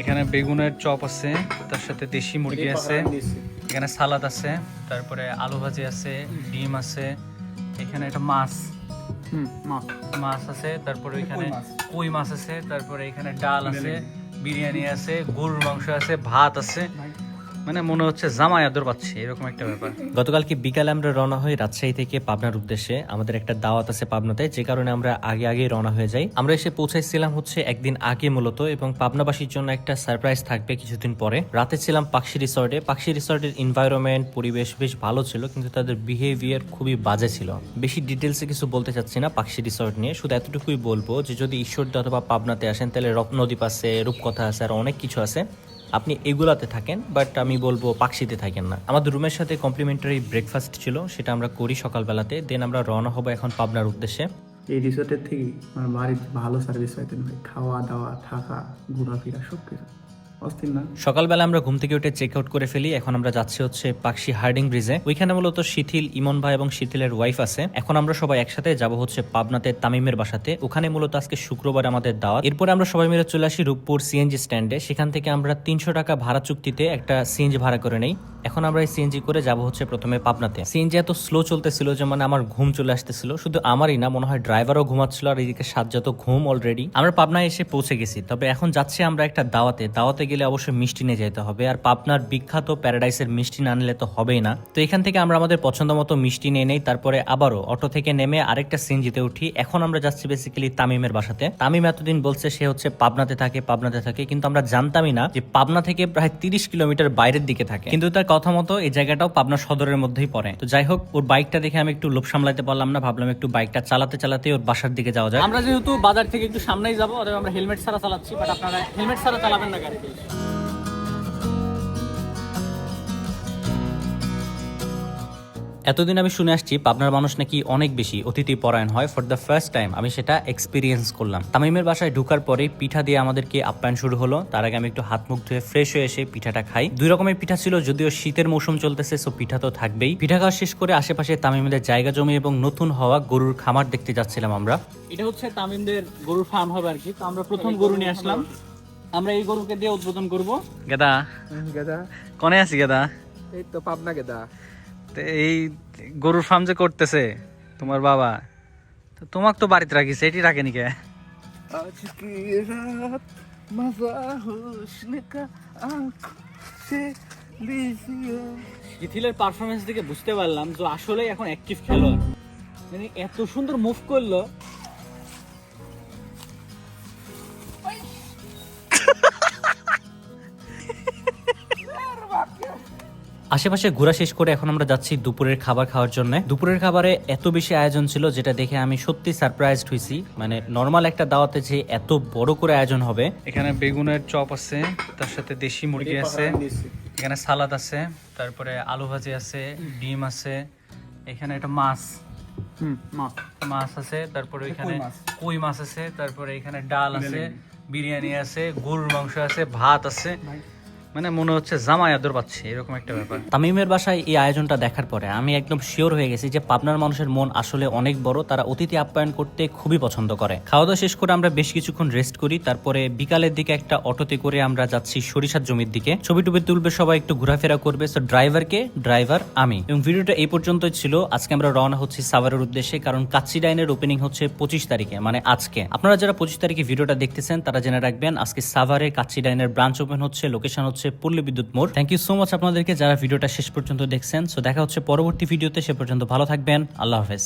এখানে বেগুনের চপ আছে তার সাথে দেশি মুরগি আছে এখানে সালাদ আছে তারপরে আলু ভাজি আছে ডিম আছে এখানে একটা মাছ। মাছ। আছে তারপরে এখানে কই মাছ? আছে তারপরে এখানে ডাল আছে বিরিয়ানি আছে গরুর মাংস আছে ভাত আছে। মানে মনে হচ্ছে জামাই আদর পাচ্ছি, এরকম একটা ব্যাপার। গতকালকে বিকালে আমরা রওনা হই রাজশাহী থেকে পাবনার উদ্দেশ্যে? আমাদের একটা দাওয়াত আছে পাবনাতে, যে কারণে আমরা আগে আগে রওনা হয়ে যাই। আমরা এসে পৌঁছাইছিলাম হচ্ছে একদিন আগে মূলত এবং পাবনাবাসীর জন্য একটা সারপ্রাইজ থাকবে কিছুদিন পরে। রাতে ছিলাম পাকশি রিসর্টে। পাকশি রিসর্টের এনভায়রনমেন্ট পরিবেশ বেশ ভালো ছিল, কিন্তু তাদের বিহেভিয়ার খুবই বাজে ছিল। বেশি ডিটেলসে কিছু বলতে চাচ্ছি না পাকশি রিসর্ট নিয়ে। শুধু এতটুকুই বলব যে যদি ঈশ্বরদী অথবা পাবনাতে আসেন, তাহলে রক নদীপ আছে রূপকথা আছে, আর অনেক কিছু আছে। আপনি এগুলাতে থাকেন বাট আমি বলব পাকশিতে থাকেন না। আমাদের রুমের সাথে কমপ্লিমেন্টারি ব্রেকফাস্ট ছিল, সেটা আমরা করি সকালবেলাতে দেন আমরা রওনা হব এখন পাবনার উদ্দেশ্যে। এই রিসোর্টের থেকে আমার বাড়ির ভালো সার্ভিস পাইতেন ভাই খাওয়া দাওয়া থাকা, ঘোরাফেরা সব কিছু সকালবেলা আমরা ঘুম থেকে উঠে চেক আউট করে ফেলি। এখন আমরা যাচ্ছি হচ্ছে পাকশি হার্ডিং ব্রিজে। ওইখানে মূলত শিথিল ইমন ভাই এবং শিথিলের ওয়াইফ আছে। এখন আমরা সবাই একসাথে যাব হচ্ছে পাবনাতে তামিমের বাসাতে। ওখানে মূলত আজকে শুক্রবার আমাদের দাওয়াত। এরপরে আমরা সবাই মিলে চলে আসি রূপপুর সিএনজি স্ট্যান্ডে সেখান থেকে আমরা তিনশো টাকা ভাড়া চুক্তিতে একটা সিএনজি ভাড়া করে নেই। এখন আমরা এই সিএনজি করে যাব হচ্ছে প্রথমে পাবনাতে। সিএনজি এত স্লো চলতেছিল যে মানে আমার ঘুম চলে আসতেছিল। শুধু আমারই না, মনে হয় ড্রাইভারও ঘুমাচ্ছিল আর এদিকে সাজ্জাত ঘুম অলরেডি আমরা পাবনায় এসে পৌঁছে গেছি। তবে এখন যাচ্ছি আমরা একটা দাওয়াতে। দাওয়াতে গেলে অবশ্যই মিষ্টি নিয়ে যেতে হবে। আর পাবনার বিখ্যাত প্যারাডাইসের মিষ্টি না নিলে তো হবেই না। তো এখান থেকে আমরা আমাদের পছন্দ মতো মিষ্টি নিয়ে নেই। তারপরে আবারও অটো থেকে নেমে আরেকটা সিন জিতে উঠি। এখন আমরা যাচ্ছি বেসিক্যালি তামিমের বাসাতে। তামিম এতদিন বলছে সে হচ্ছে পাবনাতে থাকে পাবনাতে থাকে। কিন্তু আমরা জানতামই না যে পাবনা থেকে প্রায় তিরিশ কিলোমিটার বাইরের দিকে থাকে। কিন্তু তার কথা মতো এই জায়গাটাও পাবনা সদরের মধ্যেই পড়ে। তো যাই হোক, ওর বাইকটা দেখে আমি একটু লোভ সামলাতে পারলাম না। ভাবলাম একটু বাইকটা চালাতে চালাতে ওর বাসার দিকে যাওয়া যায় আমরা যেহেতু বাজার থেকে একটু সামনেই যাব আমরা হেলমেট ছাড়া চালাচ্ছি বাট আপনারা হেলমেট ছাড়া চালাবেন না গাড়ি এতদিন আমি শুনে আসছি পাবনার মানুষ নাকি অনেক বেশি অতিথি পরায়ণ হয়। ফর দ্য ফার্স্ট টাইম আমি সেটা এক্সপিরিয়েন্স করলাম। তামিমের বাসায় ঢুকার পরে পিঠা দিয়ে আমাদেরকে আপ্যায়ন শুরু হলো। তার আগে আমি একটু হাত মুখ ধুয়ে ফ্রেশ হয়ে এসে পিঠাটা খাই। দুই রকমের পিঠা ছিল, যদিও শীতের মৌসুম চলতেছে সো পিঠা তো থাকবেই। পিঠা খাওয়া শেষ করে আশেপাশে তামিমদের জায়গা জমি এবং নতুন হওয়া গরুর খামার দেখতে যাচ্ছিলাম আমরা। এটা হচ্ছে তামিমদের গরুর ফার্ম হবে আর কি। তো আমরা প্রথম গরু নিয়ে আসলাম। আমরা এই গরুকে দিয়ে উদ্বোধন করব। গেদা। গেদা। কনে আছি গেদা? এই তো পাবনা গেদা। এই গরুর ফার্ম যে করতেছে তোমার বাবা তো তোমাক তো বাড়িতে রাখিছে এটি রাখেনি কে? আজকে রাত মজা হোসনে কা আঁখ সে শিথিলের পারফরমেন্স দেখে বুঝতে পারলাম যে আসলে এখন অ্যাক্টিভ খেলোয়াড়। মানে এত সুন্দর মুভ করল আশেপাশে ঘোরা শেষ করে এখন আমরা যাচ্ছি দুপুরের খাবার খাওয়ার জন্য। দুপুরের খাবারে এত বেশি আয়োজন ছিল যেটা দেখে আমি সত্যি সারপ্রাইজড হয়েছি মানে নর্মাল একটা দাওয়াতে যে এত বড় করে আয়োজন হবে। এখানে বেগুনের চপ আছে তার সাথে দেশি মুরগি আছে এখানে সালাদ আছে তারপরে আলু ভাজি আছে ডিম আছে এখানে একটা মাছ। হুম মাছ। মাছ আছে তারপরে এখানে কই মাছ? আছে তারপরে এখানে ডাল আছে বিরিয়ানি। আছে গরুর মাংস আছে ভাত আছে। মানে মনে হচ্ছে জামাই আদর পাচ্ছি, এরকম একটা ব্যাপার। তামিমের বাসায় এই আয়োজনটা দেখার পরে আমি একদম শিওর হয়ে গেছি যে পাবনার মানুষের মন আসলে অনেক বড়, তারা অতিথি আপ্যায়ন করতে খুবই পছন্দ করে। খাওয়া দাওয়া শেষ করে আমরা বেশ কিছুক্ষণ রেস্ট করি, তারপরে বিকালের দিকে একটা অটোতে করে আমরা যাচ্ছি সরিষার জমির দিকে। ছবি টুবি তুলবে সবাই, একটু ঘোরাফেরা করবে। সো ড্রাইভারকে ড্রাইভার আমি। এবং ভিডিওটা এই পর্যন্তই ছিল। আজকে আমরা রওনা হচ্ছি সাভারের উদ্দেশ্যে, কারণ কাচ্চি ডাইনের ওপেনিং হচ্ছে পঁচিশ তারিখে মানে আজকে। আপনারা যারা পঁচিশ তারিখে ভিডিওটা দেখতেছেন, তারা জেনে রাখবেন, আজকে সাভারের কাচ্চি ডাইনের ব্রাঞ্চ ওপেন হচ্ছে লোকেশন হচ্ছে পল্লী বিদ্যুৎ মোড়। থ্যাংক ইউ সো মাচ আপনাদেরকে যারা ভিডিওটা শেষ পর্যন্ত দেখছেন। সো দেখা হচ্ছে পরবর্তী ভিডিওতে। সে পর্যন্ত ভালো থাকবেন। আল্লাহ হাফেজ।